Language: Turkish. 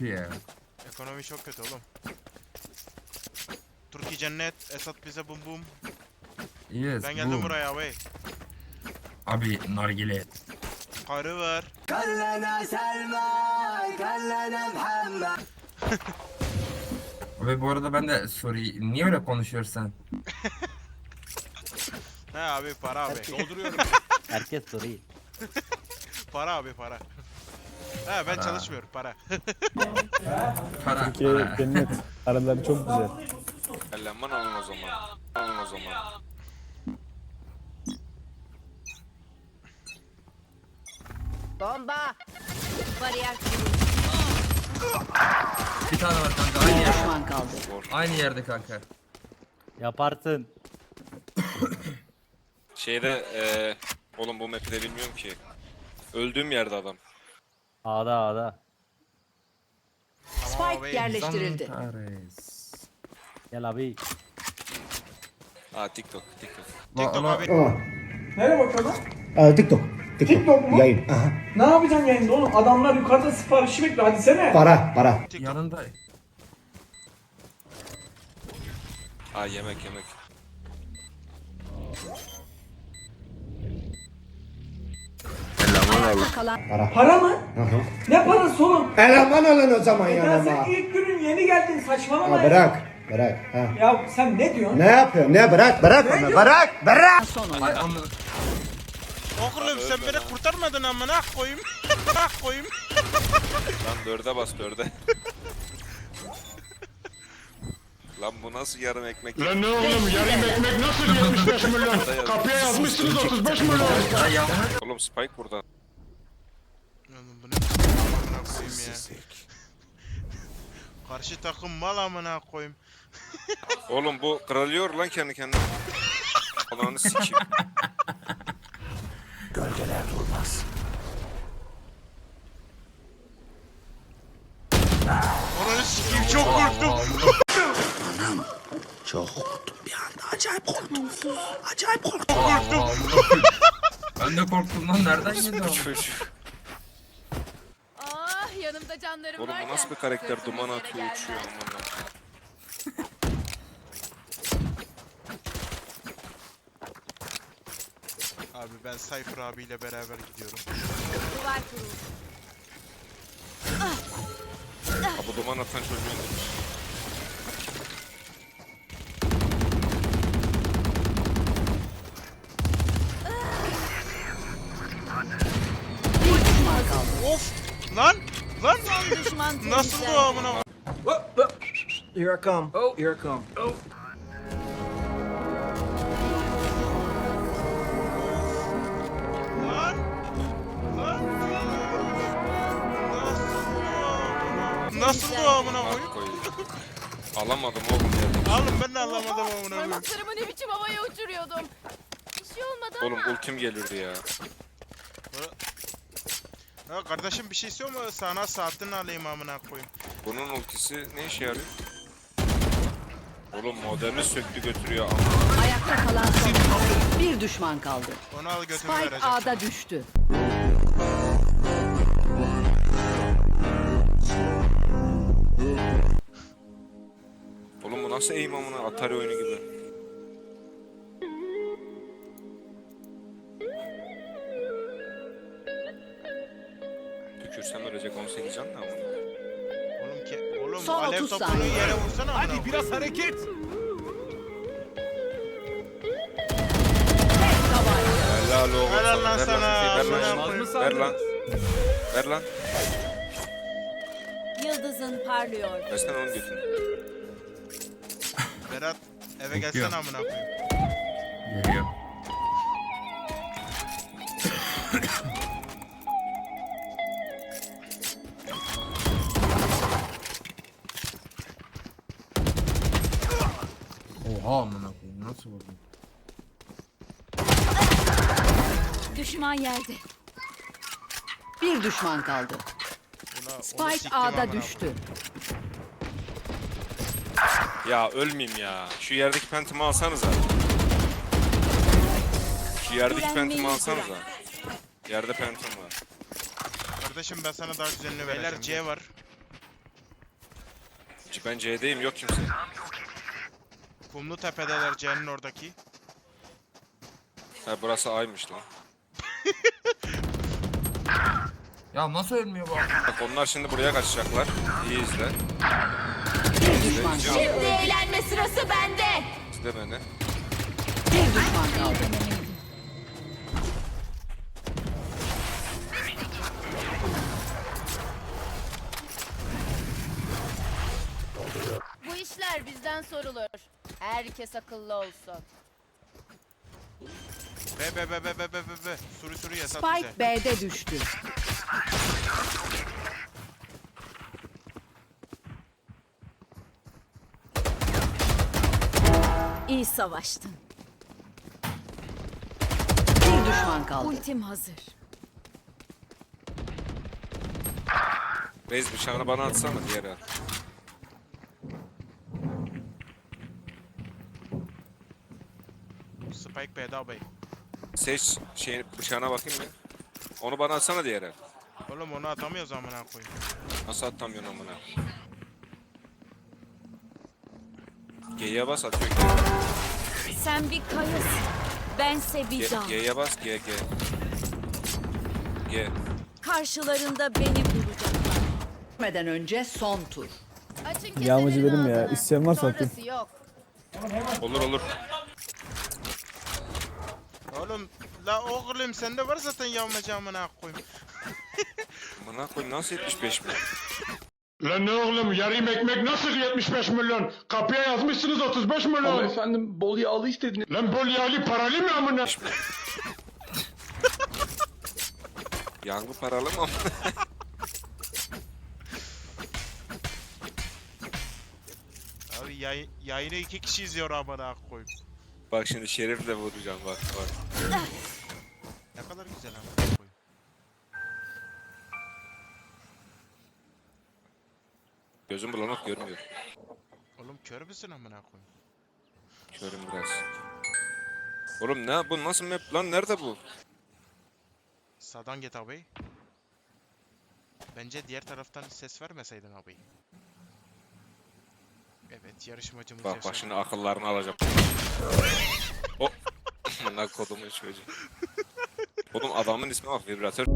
kötü ya. Ekonomi çok kötü oğlum. Türkiye cennet, Esat bize bum bum. Yes, Ben geldim boom. buraya abi. Abi nargile. Karı var. Abi bu arada ben de sorry niye öyle konuşuyorsun? He abi para abi. Dolduruyorum. Herkes soruyor. para abi para. He ben Para. çalışmıyorum para. Para. Türkiye para. cennet. Araları çok güzel. Ellenman alın o zaman. Alın o zaman. Bomba. Bariyer Bir tane var kanka aynı yerde. düşman kaldı. Aynı yerde kanka. Yaparsın. Şeyde eee oğlum bu map'i de bilmiyorum ki. Öldüğüm yerde adam. A'da A'da. Spike yerleştirildi. Zantares. Gel abi. Aa TikTok, TikTok. TikTok abi. Nereye bakıyorsun? Aa, TikTok. TikTok. TikTok mu? Yayın. Aha. Ne yapacaksın yayında oğlum? Adamlar yukarıda siparişi bekliyor. Hadi sene. Para, para. TikTok. Yanında. Aa yemek yemek. Ayakta kalan Para mı? Ne parası oğlum? Eleman alın o zaman Ya yanıma. sen ilk günün yeni geldin saçmalama Ha, ya. bırak. Bırak. Ha. Ya sen ne diyorsun? Ne yapıyorsun? Ne bırak? Bırak onu. Bırak. Bırak. Oğlum sen beni kurtarmadın amına koyayım. koyayım. Lan dörde bas dörde. Lan bu nasıl yarım ekmek? Lan ne oğlum yarım ekmek nasıl 75 milyon? Kapıya yazmışsınız 35 milyon. Oğlum Spike burada. Oğlum bu ne biçim amına koyayım ya. Karşı takım mal amına koyayım. Oğlum bu kralıyor lan kendi kendine. Allah'ını sikeyim. Onu sikeyim çok korktum. Ben de korktum lan nereden yedi o? Çocuğu. Canlarım Oğlum bu nasıl bir karakter duman atıyor uçuyor amına. Abi ben Cypher abiyle beraber gidiyorum. Duvar kurulu. Ha bu duman atan çocuğu indirmiş. Bir düşman kaldı. Of! Lan! Lan! Düşman Nasıl bu amına? Here I come. Oh. Here I come. Lan! Lan! Nasıl? Nasıl bu amına koyayım? Bak koyayım. Alamadım oğlum yerden. Oğlum ben de anlamadım amına koyayım. Parmaklarımı ne biçim havaya uçuruyordum. Bir şey olmadı Oğlum ama. ultim gelirdi ya. Ya kardeşim bir şey istiyor mu? Sana saatini alayım amına koyayım. Bunun ultisi ne işe yarıyor? Oğlum modemi söktü götürüyor ama. Ayakta kalan son. Bir düşman kaldı. Onu al götümü Spike vereceğim. A'da düştü. Oğlum bu nasıl aim amına Atari oyunu gibi. Ölecek 18 can da amına. Oğlum ki oğlum Son alev 30 topunu saniye. yere vursana amına Hadi biraz koyayım. hareket. Helal oğlum. Helal lan Ver sana, Ver lan. koyayım. Ver lan. Ver lan. Yıldızın parlıyor. Versene onun götünü. Berat eve gelsene amına koyayım. Geliyor. Oha amına koyayım nasıl vurdun? Düşman yerde. Bir düşman kaldı. Onu Spike siktim amına A'da koyayım. düştü. Ya ölmeyeyim ya. Şu yerdeki pentimi alsanıza. Şu yerdeki pentimi alsanıza. Yerde pentim var. Kardeşim ben sana daha güzelini vereceğim. Beyler C var. Ben C'deyim yok kimse. Kumlu tepedeler C'nin oradaki. Ha burası A'ymış lan. Ya nasıl ölmüyor bu adam? Bak onlar şimdi buraya kaçacaklar. İyi izle. Bir düşman kaldı. Şimdi eğlenme sırası bende. İzle beni. Bir düşman kaldı. Herkes akıllı olsun. Be be be be be be be be. Sürü sürü yasat Spike bize. B'de düştü. İyi savaştın. Bir düşman kaldı. Ultim hazır. Reis bıçağını bana atsana diğer el. Spike B'de abi. Seç şey bıçağına bakayım mı? Onu bana atsana diğer el. Oğlum onu atamıyoruz amına koyayım. Nasıl atamıyorsun amına? G'ye bas atıyor. Sen bir kayasın. Bense bir G, dağ. G'ye bas G G. G. Karşılarında beni bulacaklar. Gitmeden önce son tur. Açın Yağmacı benim ya. İsteyen varsa atayım. Yok. Olur olur. Oğlum la oğlum sende var zaten yağmacı amına koyayım. Amına koyayım nasıl 75 mi? Lan ne oğlum yarım ekmek nasıl 75 milyon? Kapıya yazmışsınız 35 milyon. Ama efendim bol yağlı istediniz. Lan bol yağlı paralı mı amına? Yağlı paralı mı? Abi yay, yayını iki kişi izliyor amına koyayım. bak şimdi Şerif'le vuracağım bak bak. Ne kadar güzel koyayım. Gözüm bulanık görmüyor. Oğlum kör müsün amına koyayım? Körüm biraz. Oğlum ne bu nasıl map lan nerede bu? Sağdan git abi. Bence diğer taraftan ses vermeseydin abi. Evet yarışmacımız Bak yaşadı. bak şimdi akıllarını alacağım. o. Lan kodumun çocuğu. Oğlum adamın ismi bak vibratör.